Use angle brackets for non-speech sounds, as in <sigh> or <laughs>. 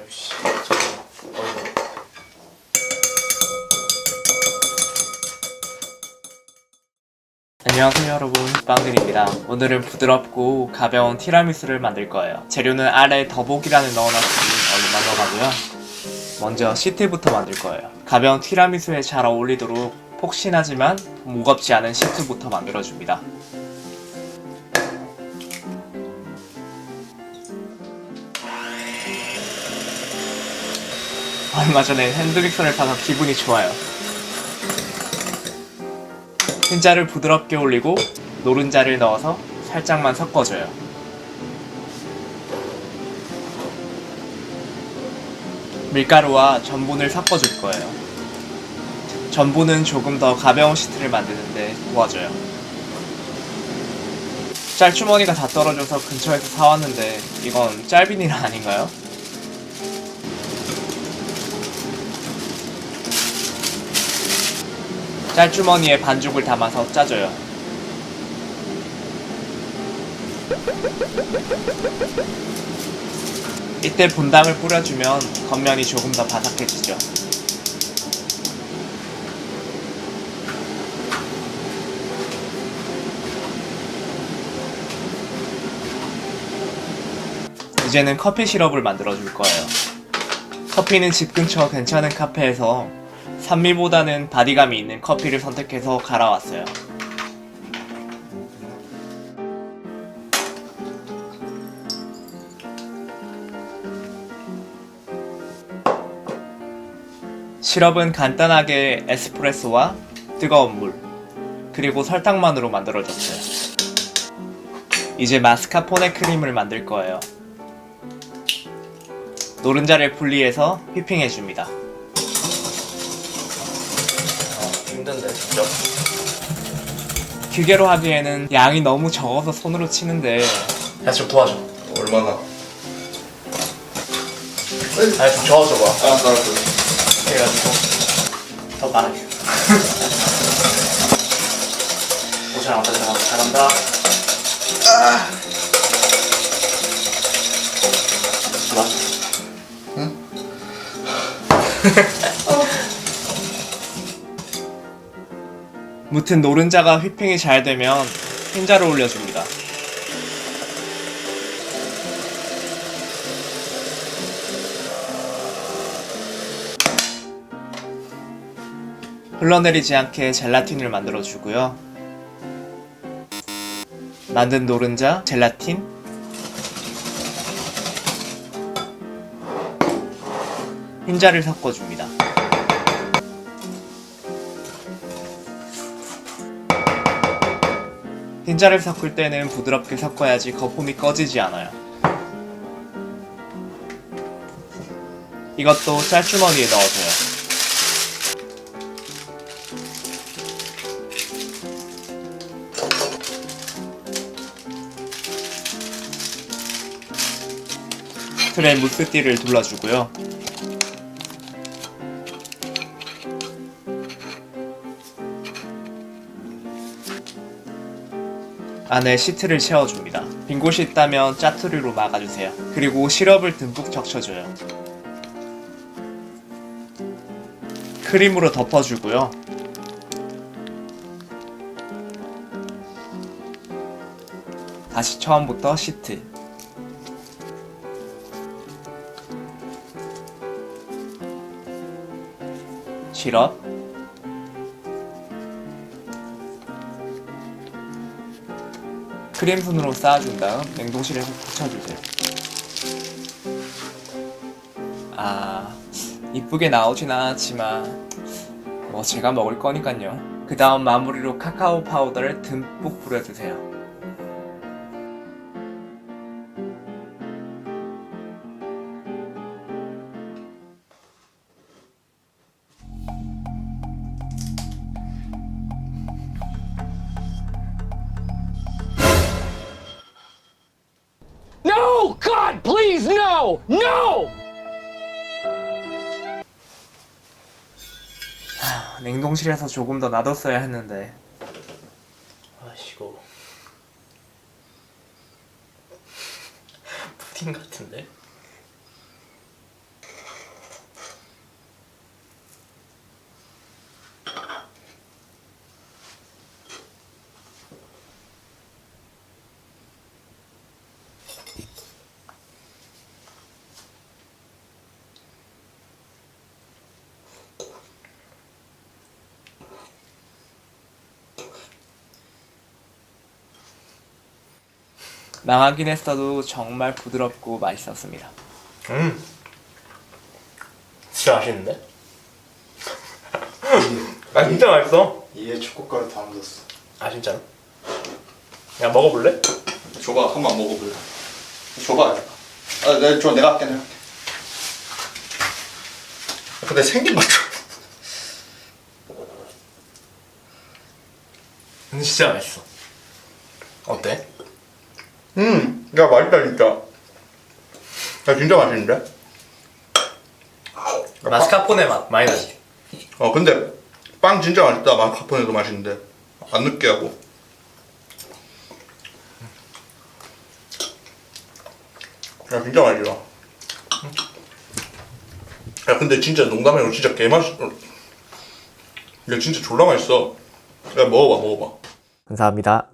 역시. 안녕하세요 여러분. 빵들입니다. 오늘은 부드럽고 가벼운 티라미수를 만들 거예요. 재료는 아래 더보기란에 넣어놨으니 얼른 만들어가고요. 먼저 시트부터 만들 거예요. 가벼운 티라미수에 잘 어울리도록 폭신하지만 무겁지 않은 시트부터 만들어줍니다 얼마 전에 핸드믹서를 사서 기분이 좋아요 흰자를 부드럽게 올리고 노른자를 넣어서 살짝만 섞어줘요. 밀가루와 전분을 섞어줄 거예요. 전분은 조금 더 가벼운 시트를 만드는데 도와줘요. 짤주머니가 다 떨어져서 근처에서 사왔는데 이건 짤비니라 아닌가요? 짤주머니에 반죽을 담아서 짜줘요. 이때 본당을 뿌려주면 겉면이 조금 더 바삭해지죠. 이제는 커피 시럽을 만들어 줄 거예요. 커피는 집 근처 괜찮은 카페에서 산미보다는 바디감이 있는 커피를 선택해서 갈아왔어요. 시럽은 간단하게 에스프레소와 뜨거운 물, 그리고 설탕만으로 만들어졌어요. 이제 마스카포네 크림을 만들 거예요. 노른자를 분리해서 휘핑해줍니다. 힘든데 진짜 기계로 하기에는 양이 너무 적어서 손으로 치는데. 야 좀 도와줘. 얼마나? 아니 좀 저어줘봐. 알았어 알았어 해가지고 더 빠르게. 오 잘한다 잘한다 잘한다. 좋아 <laughs> 무튼 노른자가 휘핑이 잘 되면 흰자를 올려줍니다. 흘러내리지 않게 젤라틴을 만들어 주고요. 만든 노른자, 젤라틴, 흰자를 섞어줍니다. 흰자를 섞을 때는 부드럽게 섞어야지 거품이 꺼지지 않아요. 이것도 짤주머니에 넣어줘요. 틀에 무스띠를 둘러주고요. 안에 시트를 채워줍니다. 빈 곳이 있다면 짜투리로 막아주세요. 그리고 시럽을 듬뿍 적셔줘요. 크림으로 덮어주고요. 다시 처음부터 시트. 시럽. 손으로 쌓아준 다음 냉동실에서 붙여주세요. 아, 이쁘게 나오진 않았지만 뭐 제가 먹을 거니까요. 그 다음 마무리로 카카오 파우더를 듬뿍 뿌려주세요. God, please, no! No! 냉동실에서 조금 더 놔뒀어야 했는데 아이고 <laughs> 푸딩 같은데 망하긴 했어도 정말 부드럽고 맛있었습니다. 음. 진짜 맛있는데? 아 진짜 맛있어. 이에 초코가루 다 묻었어. 아 진짜로? 야 먹어볼래? 줘봐, 한 번 먹어볼래. 줘봐. 아, 내, 줘, 내가 할게, 내가 할게. 아, 근데 생긴 것 좀. 근데 진짜 맛있어. 어때? 음, 야, 맛있다, 진짜. 야, 진짜 맛있는데? 마스카포네 맛 많이 나지. 어, 근데 빵 진짜 맛있다. 마카포네도 맛있는데. 안 느끼하고. 야, 진짜 맛있어. 야, 근데 진짜 농담이 아니고 진짜 개맛있, 야, 진짜 졸라 맛있어. 야, 먹어봐, 먹어봐. 감사합니다.